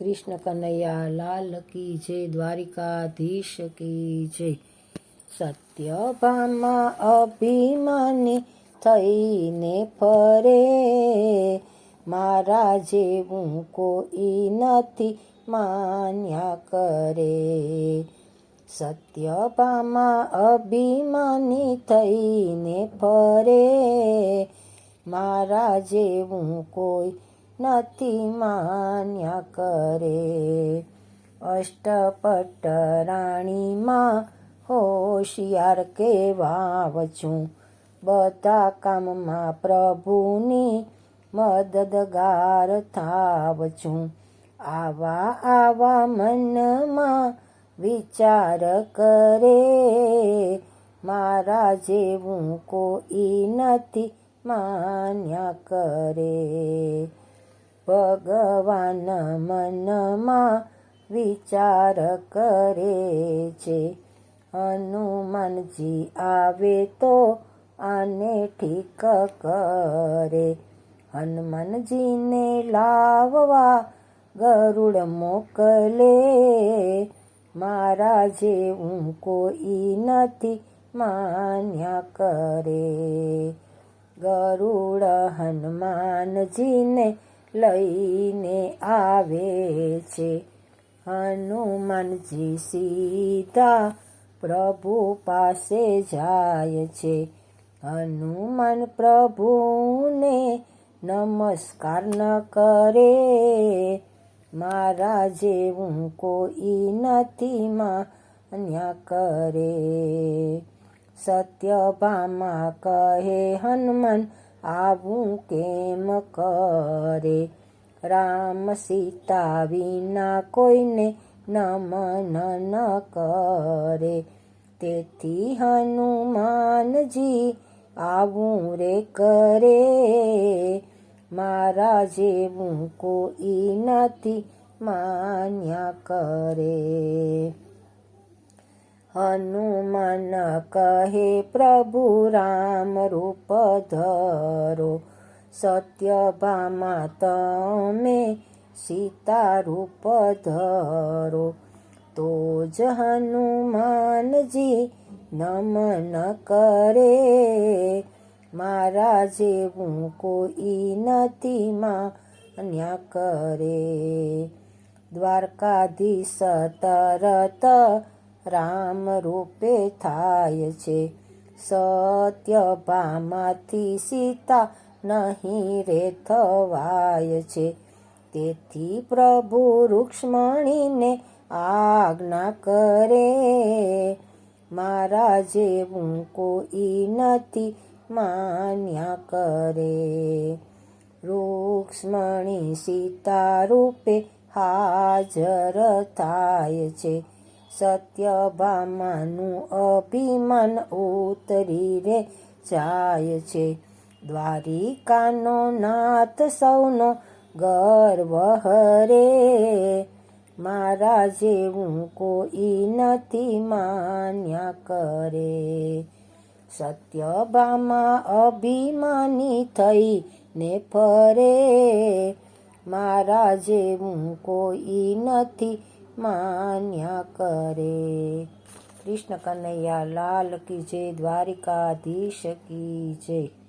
કૃષ્ણ કનૈયા, લાલ કી છે દ્વારિકાધીશ કી છે સત્યભામાં અભિમાની થઈને ફરે. મારા જેવું કોઈ નથી માન્યા કરે. સત્યભામાં અભિમાની થઈને ફરે. મારા જેવું કોઈ નથી માન્યા કરે. અષ્ટપટ રાણીમાં હોશિયાર કેવાવ છું. બધા કામમાં પ્રભુની મદદગાર થાવ છું. આવા આવા મનમાં વિચાર કરે. મારા જેવું કોઈ નથી માન્યા કરે. ભગવાન મનમાં વિચાર કરે છે. હનુમાનજી આવે તો આને ઠીક કરે. હનુમાનજીને લાવવા ગરુડ મોકલે. મારા જેવું કોઈ નથી માન્યા કરે. ગરુડ હનુમાનજીને લઈને આવે છે. હનુમાનજી સીધા પ્રભુ પાસે જાય છે. હનુમાન પ્રભુને નમસ્કાર ન કરે. મારા જેવું કોઈ નથી માન્યા કરે. સત્યભામા કહે હનુમાન આવું કેમ કરે? રામ સીતા વિના કોઈને નમન ન કરે. તેથી હનુમાનજી આવું રે કરે. મારા જેવું કોઈ નથી માન્યા કરે. હનુમાન કહે પ્રભુ રામ રૂપ ધરો સત્યભામા તમે સીતા રૂપ ધરો તો જ હનુમાનજી નમન કરે મારા જેવું કોઈ નથી માન્યા કરે દ્વારકાધીશ તરત રામ રૂપે થાય છે. સત્યભામાંથી સીતા નહીં રે થવાય છે. તેથી પ્રભુ રૂક્ષ્મણીને આજ્ઞા કરે, મારા જેવું કોઈ નથી માન્યા કરે. રૂક્ષ્મણી સીતા રૂપે હાજર થાય છે. સત્યભામાનું અભિમાન ઉતરી રે જાય છે. દ્વારિકાનો નાથ સૌનો ગર્વ હરે. મારા જેવું કોઈ નથી માન્યા કરે. સત્યભામા અભિમાની થઈ ને ફરે. મારા જેવું કોઈ નથી માન્યા કરે. કૃષ્ણ કનૈયા લાલ કી જય દ્વારિકાધીશ કી જય.